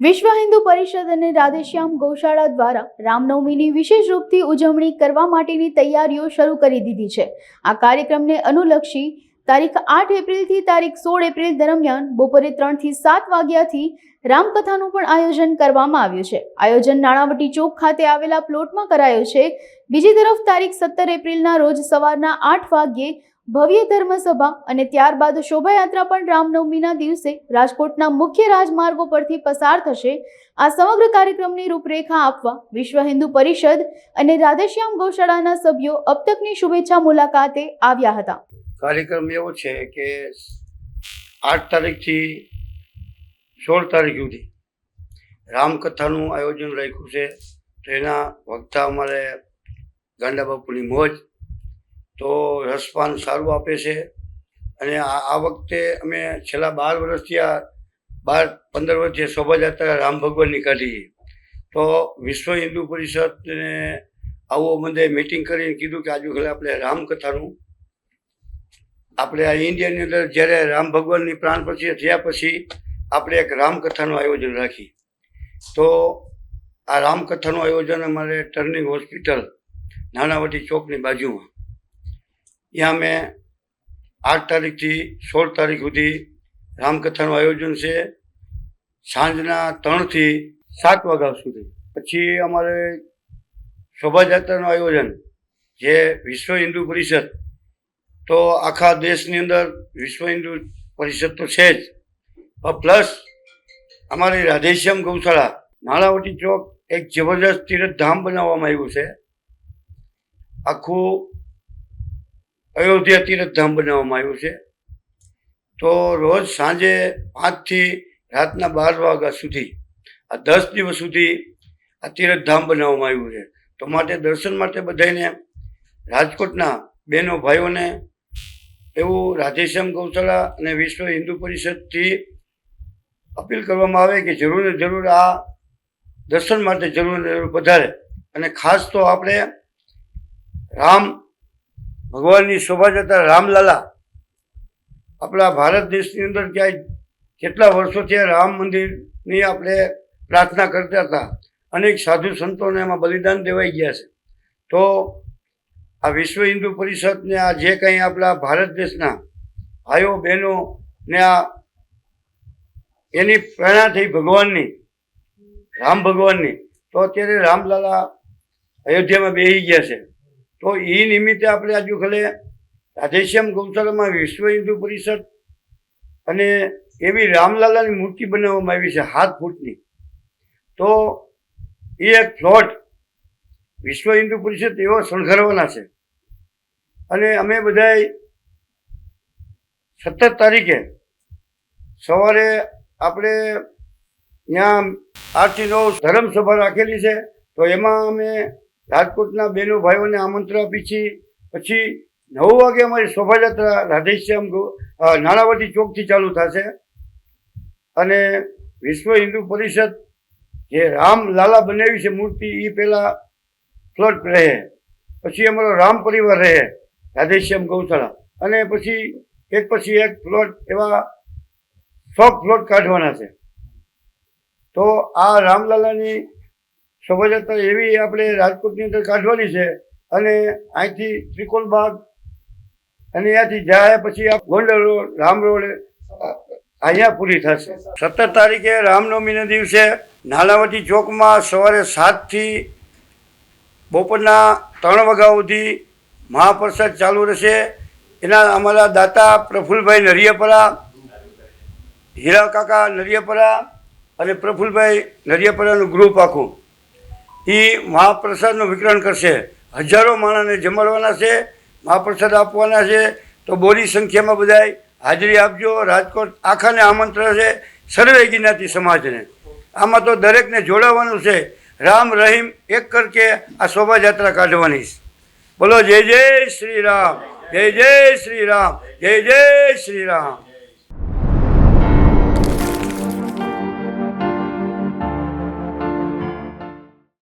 વિશ્વ હિન્દુ પરિષદ અને રાધેશ્યામ ગૌશાળા દ્વારા રામનવમીની વિશેષ રૂપથી ઉજવણી કરવા માટેની તૈયારીઓ શરૂ કરી દીધી છે. આ કાર્યક્રમને અનુલક્ષી તારીખ આઠ એપ્રિલથી તારીખ સોળ એપ્રિલ દરમિયાન બપોરે ત્રણથી સાત વાગ્યાથી રામકથાનું પણ આયોજન કરવામાં આવ્યું છે. આયોજન નાણાવટી ચોક ખાતે આવેલા પ્લોટમાં કરાયો છે. બીજી તરફ તારીખ સત્તર એપ્રિલના રોજ સવારના આઠ વાગ્યે ભવ્ય ધર્મસભા અને ત્યારબાદ શોભાયાત્રા પણ રામનવમીના દિવસે રાજકોટના મુખ્ય રાજમાર્ગો પરથી પસાર થશે. આ સમગ્ર કાર્યક્રમની રૂપરેખા આપવા વિશ્વ હિન્દુ પરિષદ અને રાધેશ્યામ ગૌશાળાના સભ્યો અબ તકની શુભેચ્છા મુલાકાતે આવ્યા હતા. કાર્યક્રમ એવો છે કે આઠ તારીખથી સોળ તારીખ સુધી રામકથાનું આયોજન રાખ્યું છે. તો એના અમારે ગાંડા બાપુની મોજ તો રસપાન સારું આપે છે. અને આ વખતે અમે છેલ્લા બાર વર્ષથી આ, બાર, પંદર વર્ષથી શોભાયાત્રા રામ ભગવાનની કાઢી. તો વિશ્વ હિન્દુ પરિષદને આવો મંદે મિટિંગ કરીને કીધું કે આજુ ખાલી આપણે રામકથાનું. આપણે આ ઇન્ડિયાની અંદર જ્યારે રામ ભગવાનની પ્રાણ પછી થયા પછી આપણે એક રામકથાનું આયોજન રાખી. તો આ રામકથાનું આયોજન અમારે ટર્નિંગ હોસ્પિટલ નાનાવટી ચોકની બાજુમાં. ત્યાં અમે આઠ તારીખથી સોળ તારીખ સુધી રામકથાનું આયોજન છે. સાંજના ત્રણથી સાત વાગ્યા સુધી. પછી અમારે શોભાયાત્રાનું આયોજન જે વિશ્વ હિન્દુ પરિષદ, તો આખા દેશની અંદર વિશ્વ હિન્દુ પરિષદ તો છે જ. પ્લસ અમારી રાધેશ્યામ ગૌશાળા નાણાવટી ચોક એક જબરદસ્ત તીર્થધામ બનાવવામાં આવ્યું છે. આખું અયોધ્યા તીર્થધામ બનાવવામાં આવ્યું છે. તો રોજ સાંજે પાંચથી રાતના બાર વાગ્યા સુધી, આ દસ દિવસ સુધી આ તીર્થધામ બનાવવામાં આવ્યું છે. તો માટે દર્શન માટે બધાને રાજકોટના બહેનો ભાઈઓને, એવું રાધેશ્યામ ગૌશાળા અને વિશ્વ હિન્દુ પરિષદથી અપીલ કરવામાં આવે કે જરૂર ને જરૂર આ દર્શન માટે જરૂર ને જરૂર વધારે અને ખાસ તો આપણે રામ ભગવાનની શોભાયાત્રા રામલાલા આપણા ભારત દેશની અંદર ક્યાંય કેટલા વર્ષોથી રામ મંદિરની આપણે પ્રાર્થના કરતા હતા, અનેક સાધુ સંતોને એમાં બલિદાન દેવાઈ ગયા છે. તો આ વિશ્વ હિન્દુ પરિષદને આ જે કંઈ આપણા ભારત દેશના ભાઈઓ બહેનો ને આ એની પ્રેરણા થઈ ભગવાનની, રામ ભગવાનની, તો અત્યારે રામલાલા અયોધ્યામાં બેસી ગયા છે. તો એ નિમિત્તે આપણે આજુ ખલે રાધેશ્યામ ગૌશાળામાં વિશ્વ હિન્દુ પરિષદ અને એવી રામલાલાની મૂર્તિ બનાવવામાં આવી છે હાથ ફૂટની, તો એ એક પ્લોટ વિશ્વ હિન્દુ પરિષદ એવો શણગારવાના છે. અને અમે બધાય સત્તર તારીખે સવારે આપણે ત્યાં આરતીનો ધર્મસભા રાખેલી છે, તો એમાં અમે રાજકોટના બહેનો ભાઈઓને આમંત્રણ આપી છીએ પછી નવ વાગે અમારી શોભાયાત્રા રાધેશ્યામ નાણાવટી ચોકથી ચાલુ થશે. અને વિશ્વ હિન્દુ પરિષદ જે રામ લાલા બનાવી છે મૂર્તિ એ પહેલાં ફ્લોટ રહે. પછી અમારો રામ પરિવાર રહે, રાધેશ્યામ ગૌશાળા. અને પછી એક પછી એક ફ્લોટ, એવા સો ફ્લોટ કાઢવાના છે. તો આ રામલાલાની શોભાયાત્રા એવી આપણે રાજકોટની અંદર કાઢવાની છે અને અહીંથી ત્રિકોણ બાગ અને ત્યાંથી જાય પછી આ ગોંડલ રોડ, રામ રોડ અહીંયા પૂરી થશે. સત્તર તારીખે રામનવમીના દિવસે નાનાવટી ચોકમાં સવારે સાતથી બપોરના ત્રણ વાગ્યા સુધી મહાપ્રસાદ ચાલુ રહેશે. એના અમારા દાતા પ્રફુલભાઈ નરિયાપરા, હીરા કાકા નરિયાપરા અને પ્રફુલભાઈ નરિયાપરાનું ગ્રુપ આખું. એ મહાપ્રસાદનું વિતરણ કરશે. હજારો માણસને જમાડવાના છે, મહાપ્રસાદ આપવાના છે, તો બોરી સંખ્યામાં બધાય હાજરી આપજો, રાજકોટ આખાને આમંત્રણ છે, સર્વે જ્ઞાતિ સમાજને. આમાં તો દરેકને જોડાવાનું છે. રામ રહીમ એક કરકે આ શોભાયાત્રા કાઢવાની બોલો જય જય શ્રી રામ, જય જય શ્રી રામ, જય જય શ્રી રામ.